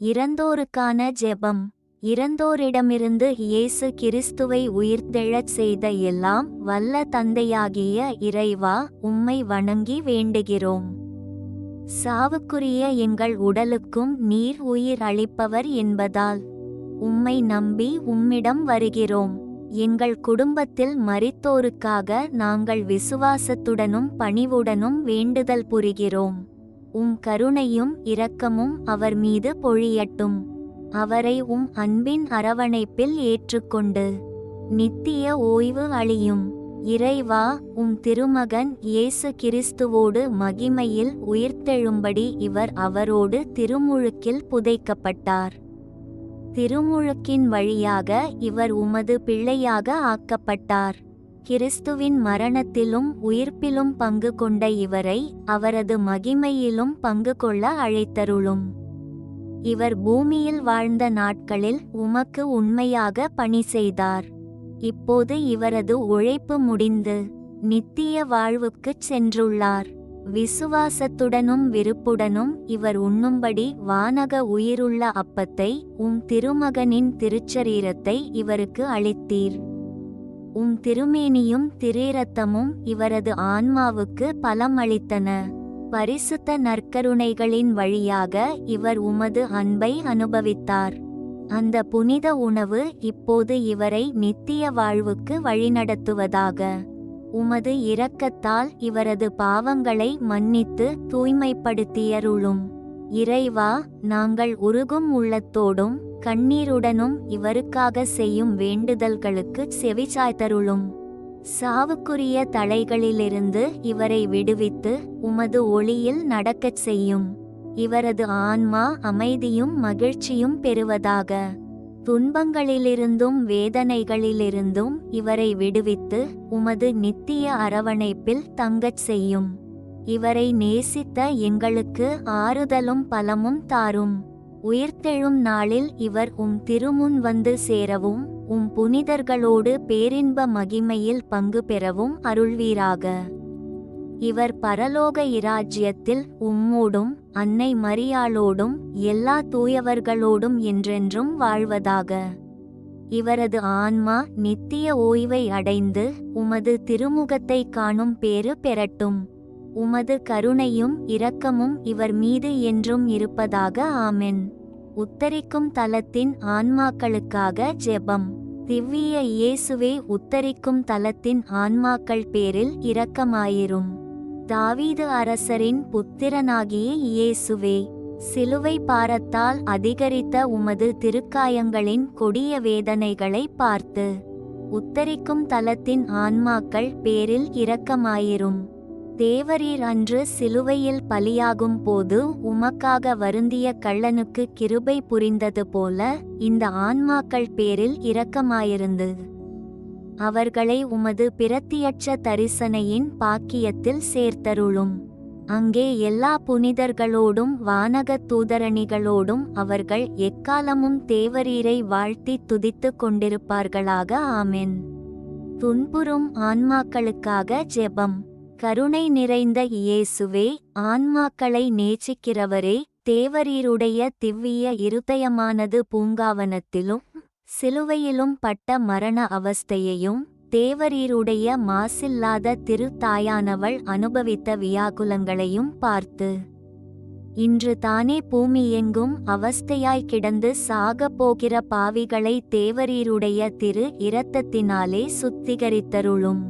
இறந்தோருக்கான ஜெபம். இறந்தோரிடமிருந்து இயேசு கிறிஸ்துவை உயிர்த்தெழச் செய்த எல்லாம் வல்ல தந்தையாகிய இறைவா உம்மை வணங்கி வேண்டுகிறோம். சாவுக்குரிய எங்கள் உடலுக்கும் நீர் உயிர் அளிப்பவர் என்பதால் உம்மை நம்பி உம்மிடம் வருகிறோம். எங்கள் குடும்பத்தில் மரித்தோருக்காக நாங்கள் விசுவாசத்துடனும் பணிவுடனும் வேண்டுதல் புரிகிறோம். உம் கருணையும் இரக்கமும் அவர் மீது பொழியட்டும். அவரை உம் அன்பின் அரவணைப்பில் ஏற்றுக்கொண்டு நித்திய ஓய்வு அழியும் இறைவா உம் திருமகன் இயேசு கிறிஸ்துவோடு மகிமையில் உயிர்த்தெழும்படி இவர் அவரோடு திருமுழுக்கில் புதைக்கப்பட்டார். திருமுழுக்கின் வழியாக இவர் உமது பிள்ளையாக ஆக்கப்பட்டார். கிறிஸ்துவின் மரணத்திலும் உயிர்ப்பிலும் பங்கு கொண்ட இவரை அவரது மகிமையிலும் பங்கு கொள்ள அழைத்தருளும். இவர் பூமியில் வாழ்ந்த நாட்களில் உமக்கு உண்மையாக பணி செய்தார். இப்போது இவரது உழைப்பு முடிந்து நித்திய வாழ்வுக்குச் சென்றுள்ளார். விசுவாசத்துடனும் விருப்புடனும் இவர் உண்ணும்படி வானக உயிருள்ள அப்பத்தை உம் திருமகனின் திருச்சரீரத்தை இவருக்கு அளித்தீர். உம் திருமேனியும் திரீரத்தமும் இவரது ஆன்மாவுக்கு பலம் அளித்தன பரிசுத்த நற்கருணைகளின் வழியாக இவர் உமது அன்பை அனுபவித்தார். அந்த புனித உணவு இப்போது இவரை நித்திய வாழ்வுக்கு வழிநடத்துவதாக. உமது இரக்கத்தால் இவரது பாவங்களை மன்னித்து தூய்மைப்படுத்தியருளும். இறைவா நாங்கள் உருகும் உள்ளத்தோடும் கண்ணீருடனும் இவருக்காக செய்யும் வேண்டுதல்களுக்கு செவிசாய்த்தருளும் சாவுக்குரிய தலைகளிலிருந்து இவரை விடுவித்து உமது ஒளியில் நடக்கச் செய்யும். இவரது ஆன்மா அமைதியும் மகிழ்ச்சியும் பெறுவதாக. துன்பங்களிலிருந்தும் வேதனைகளிலிருந்தும் இவரை விடுவித்து உமது நித்திய அரவணைப்பில் தங்கச் செய்யும். இவரை நேசித்த எங்களுக்கு ஆறுதலும் பலமும் தாரும். உயிர்த்தெழும் நாளில் இவர் உம் திருமுன் வந்து சேரவும் உம் புனிதர்களோடு பேரின்ப மகிமையில் பங்கு பெறவும் அருள்வீராக. இவர் பரலோக இராஜ்யத்தில் உம்மோடும் அன்னை மரியாளோடும் எல்லா தூயவர்களோடும் என்றென்றும் வாழ்வதாக. இவரது ஆன்மா நித்திய ஓய்வை அடைந்து உமது திருமுகத்தை காணும் பேறு பெறட்டும். உமது கருணையும் இரக்கமும் இவர் மீது என்றும் இருப்பதாக ஆமென். உத்தரிக்கும் தலத்தின் ஆன்மாக்களுக்காக ஜெபம். திவ்விய இயேசுவே உத்தரிக்கும் தலத்தின் ஆன்மாக்கள் பேரில் இரக்கமாயிரும். தாவீது அரசரின் புத்திரனாகிய இயேசுவே சிலுவை பாரத்தால் அதிகரித்த உமது திருக்காயங்களின் கொடிய வேதனைகளை பார்த்து உத்தரிக்கும் தலத்தின் ஆன்மாக்கள் பேரில் இரக்கமாயிரும். தேவரீர் அன்று சிலுவையில் பலியாகும் போது உமக்காக வருந்திய கள்ளனுக்கு கிருபை புரிந்தது போல இந்த ஆன்மாக்கள் பேரில் இரக்கமாயிருந்து அவர்களை உமது பிரத்தியட்ச தரிசனையின் பாக்கியத்தில் சேர்த்தருளும். அங்கே எல்லா புனிதர்களோடும் வானகத் தூதரணிகளோடும் அவர்கள் எக்காலமும் தேவரீரை வாழ்த்தி துதித்துக் கொண்டிருப்பார்களாக ஆமென். துன்புறும் ஆன்மாக்களுக்காக ஜெபம். கருணை நிறைந்த இயேசுவே ஆன்மாக்களை நேசிக்கிறவரே தேவரீருடைய திவ்விய இருதயமானது பூங்காவனத்திலும் சிலுவையிலும் பட்ட மரண அவஸ்தையையும் தேவரீருடைய மாசில்லாத திருத்தாயானவள் அனுபவித்த வியாகுலங்களையும் பார்த்து இன்று தானே பூமி எங்கும் அவஸ்தையாய் கிடந்து சாகப் போகிற பாவிகளை தேவரீருடைய திரு இரத்தத்தினாலே சுத்திகரித்தருளும்.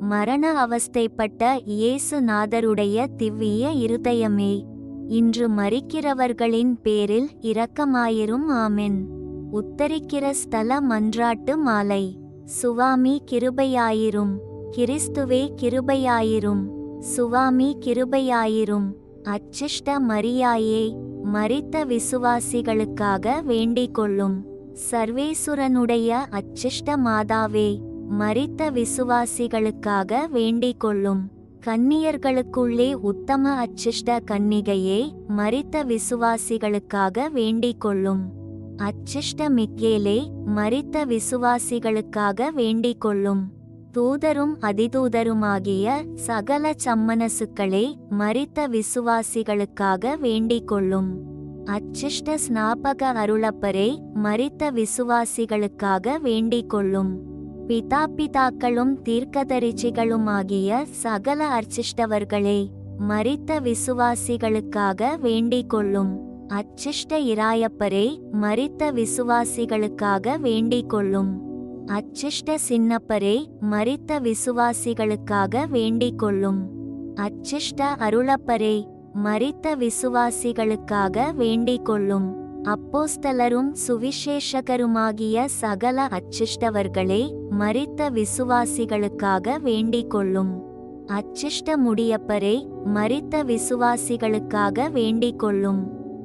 மரண அவஸ்தைப்பட்ட இயேசுநாதருடைய திவ்விய இருதயமே இன்று மறிக்கிறவர்களின் பேரில் இரக்கமாயிரும் ஆமென். உத்தரிக்கிற ஸ்தல மன்றாட்டு மாலை சுவாமி கிருபையாயிரும் கிறிஸ்துவே கிருபையாயிரும் சுவாமி கிருபையாயிரும். அச்சிஷ்ட மரியாயே மரித்த விசுவாசிகளுக்காக வேண்டிக் கொள்ளும் சர்வேசுரனுடைய அச்சிஷ்ட மாதாவே மரித்த விசுவாசிகளுக்காக வேண்டிக் கொள்ளும் கன்னியர்களுக்குள்ளே உத்தம அச்சிஷ்ட கன்னிகையே மரித்த விசுவாசிகளுக்காக வேண்டிக் கொள்ளும் அச்சிஷ்ட மிக்கேலே மரித்த விசுவாசிகளுக்காக வேண்டிக் கொள்ளும் தூதரும் அதிதூதருமாகிய சகல சம்மனசுக்களே மரித்த விசுவாசிகளுக்காக வேண்டிக் கொள்ளும் அச்சிஷ்ட ஸ்நாபக அருளப்பரே மரித்த விசுவாசிகளுக்காக வேண்டிக் கொள்ளும் பிதா பிதாக்களும் தீர்க்கதரிசிகளுமாகிய சகல அர்ச்சிஷ்டவர்களே மரித்த விசுவாசிகளுக்காக வேண்டிக் கொள்ளும் அச்சிஷ்ட இராயப்பரே மரித்த விசுவாசிகளுக்காக வேண்டிக் கொள்ளும் அச்சிஷ்ட சின்னப்பரே மரித்த விசுவாசிகளுக்காக வேண்டிக் கொள்ளும் அச்சிஷ்ட அருளப்பரே மரித்த விசுவாசிகளுக்காக வேண்டிக் கொள்ளும் அப்போஸ்தலரும் சுவிசேஷகருமாகிய சகல அச்சிஷ்டவர்களே மரித்த விசுவாசிகளுக்காக வேண்டிக் கொள்ளும் அச்சிஷ்ட முடியப்பரே மரித்த விசுவாசிகளுக்காக வேண்டிக் கொள்ளும்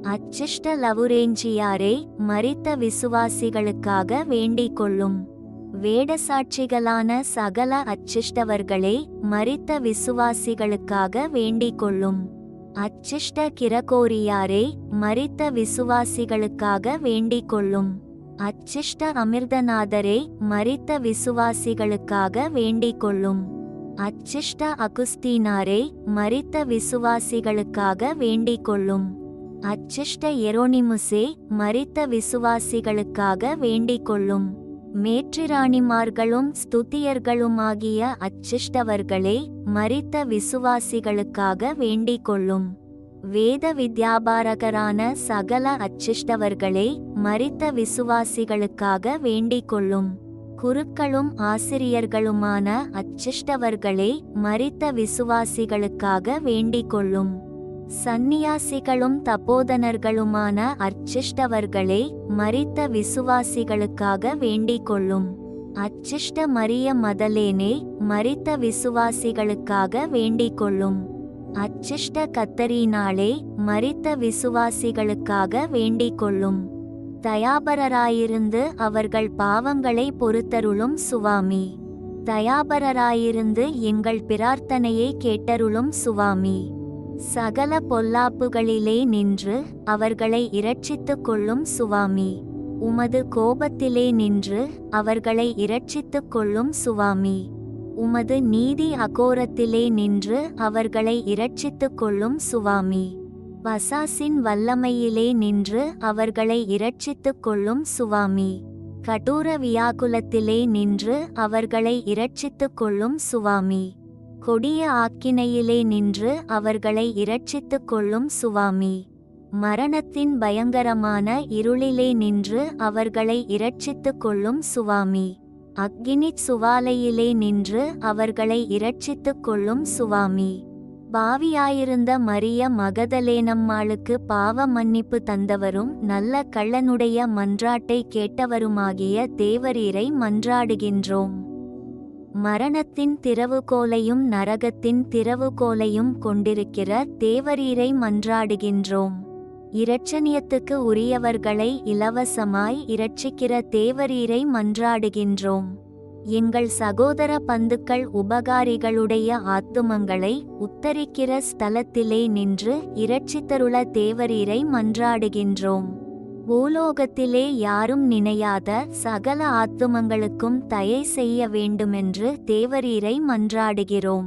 அச்சிஷ்ட லவுரேஞ்சியாரே மரித்த விசுவாசிகளுக்காக வேண்டிக் கொள்ளும் வேடசாட்சிகளான சகல அச்சிஷ்டவர்களே மரித்த விசுவாசிகளுக்காக வேண்டிக் கொள்ளும் அச்சிஷ்ட கிரகோரியாரே மரித்த விசுவாசிகளுக்காக வேண்டிக் கொள்ளும் அச்சிஷ்ட அமிர்தநாதரே மரித்த விசுவாசிகளுக்காக வேண்டிக் கொள்ளும் அச்சிஷ்ட அகுஸ்தீனாரே மரித்த விசுவாசிகளுக்காக வேண்டிக் கொள்ளும் அச்சிஷ்ட எரோனிமுசே மரித்த விசுவாசிகளுக்காக வேண்டிக் கொள்ளும் மேற்றிராணிமார்களும் ஸ்துதியர்களுமாகிய அச்சிஷ்டவர்களே மரித்த விசுவாசிகளுக்காக வேண்டிக் கொள்ளும் வேத வித்யாபாரகரான சகல அச்சிஷ்டவர்களே மரித்த விசுவாசிகளுக்காக வேண்டிக் கொள்ளும் குருக்களும் ஆசிரியர்களுமான அச்சிஷ்டவர்களே மரித்த விசுவாசிகளுக்காக வேண்டிக் கொள்ளும் சந்நியாசிகளும் தபோதனர்களுமான அர்ச்சிஷ்டவர்களே மரித்த விசுவாசிகளுக்காக வேண்டிக் கொள்ளும் அச்சிஷ்ட மரிய மதலேனே மரித்த விசுவாசிகளுக்காக வேண்டிக் கொள்ளும் அச்சிஷ்ட கத்தரினாலே மரித்த விசுவாசிகளுக்காக வேண்டிக் கொள்ளும் தயாபரராயிருந்து அவர்கள் பாவங்களை பொறுத்தருளும் சுவாமி. தயாபரராயிருந்து எங்கள் பிரார்த்தனையை கேட்டருளும் சுவாமி. சகல பொல்லாப்புகளிலே நின்று அவர்களை இரட்சித்துக் கொள்ளும் சுவாமி. உமது கோபத்திலே நின்று அவர்களை இரட்சித்துக் கொள்ளும் சுவாமி. உமது நீதி அகோரத்திலே நின்று அவர்களை இரட்சித்துக் கொள்ளும் சுவாமி. வசாசின் வல்லமையிலே நின்று அவர்களை இரட்சித்துக் கொள்ளும் சுவாமி. கடூர வியாகுலத்திலே நின்று அவர்களை இரட்சித்துக் கொள்ளும் சுவாமி. கொடிய ஆக்கினையிலே நின்று அவர்களை இரட்சித்துக் கொள்ளும் சுவாமி. மரணத்தின் பயங்கரமான இருளிலே நின்று அவர்களை இரட்சித்துக் கொள்ளும் சுவாமி. அக்கினிச் சுவாலையிலே நின்று அவர்களை இரட்சித்துக் கொள்ளும் சுவாமி. பாவியாயிருந்த மரிய மகதலேனம்மாளுக்கு பாவ மன்னிப்பு தந்தவரும் நல்ல கள்ளனுடைய மன்றாட்டை கேட்டவருமாகிய தேவரீரை மன்றாடுகின்றோம். மரணத்தின் திறவுகோலையும் நரகத்தின் திறவுகோலையும் கொண்டிருக்கிற தேவரீரை மன்றாடுகின்றோம். இரட்சணியத்துக்கு உரியவர்களை இலவசமாய் இரட்சிக்கிற தேவரீரை மன்றாடுகின்றோம். எங்கள் சகோதர பந்துக்கள் உபகாரிகளுடைய ஆத்துமங்களை உத்தரிக்கிற ஸ்தலத்திலே நின்று இரட்சித்தருள தேவரீரை மன்றாடுகின்றோம். பூலோகத்திலே யாரும் நினையாத சகல ஆத்துமங்களுக்கும் தயை செய்ய வேண்டுமென்று தேவரீரை மன்றாடுகிறோம்.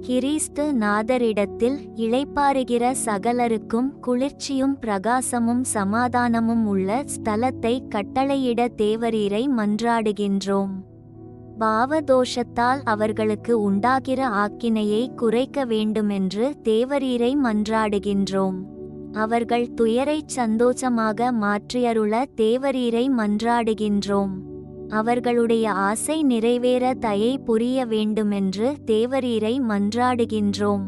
கிறிஸ்து நாதரிடத்தில் இளைப்பாறுகிற சகலருக்கும் குளிர்ச்சியும் பிரகாசமும் சமாதானமும் உள்ள ஸ்தலத்தை கட்டளையிட தேவரீரை மன்றாடுகின்றோம். பாவதோஷத்தால் அவர்களுக்கு உண்டாகிற ஆக்கினையை குறைக்க வேண்டுமென்று தேவரீரை மன்றாடுகின்றோம். அவர்கள் துயரைச் சந்தோஷமாக மாற்றியருள தேவரீரை மன்றாடுகின்றோம். அவர்களுடைய ஆசை நிறைவேற தயை புரிய வேண்டுமென்று தேவரீரை மன்றாடுகின்றோம்.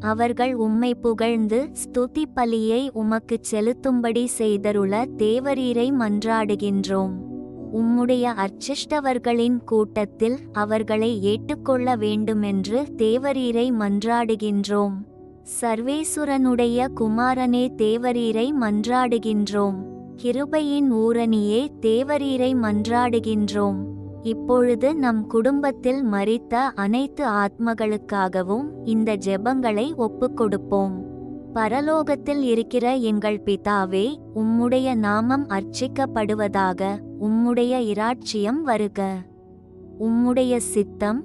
அவர்கள் உம்மை புகழ்ந்து ஸ்துதி பலியை உமக்குச் செலுத்தும்படி செய்தருள தேவரீரை மன்றாடுகின்றோம். உம்முடைய அர்ச்சிஷ்டவர்களின் கூட்டத்தில் அவர்களை ஏற்றுக்கொள்ள வேண்டுமென்று தேவரீரை மன்றாடுகின்றோம். சர்வேசுரனுடைய குமாரனே தேவரீரை மன்றாடுகின்றோம். கிருபையின் ஊரணியே தேவரீரை மன்றாடுகின்றோம். இப்பொழுது நம் குடும்பத்தில் மறித்த அனைத்து ஆத்மகளுக்காகவும் இந்த ஜெபங்களை ஒப்புக்கொடுப்போம். பரலோகத்தில் இருக்கிற எங்கள் பிதாவே உம்முடைய நாமம் அர்ச்சிக்கப்படுவதாக உம்முடைய இராட்சியம் வருக. உம்முடைய சித்தம்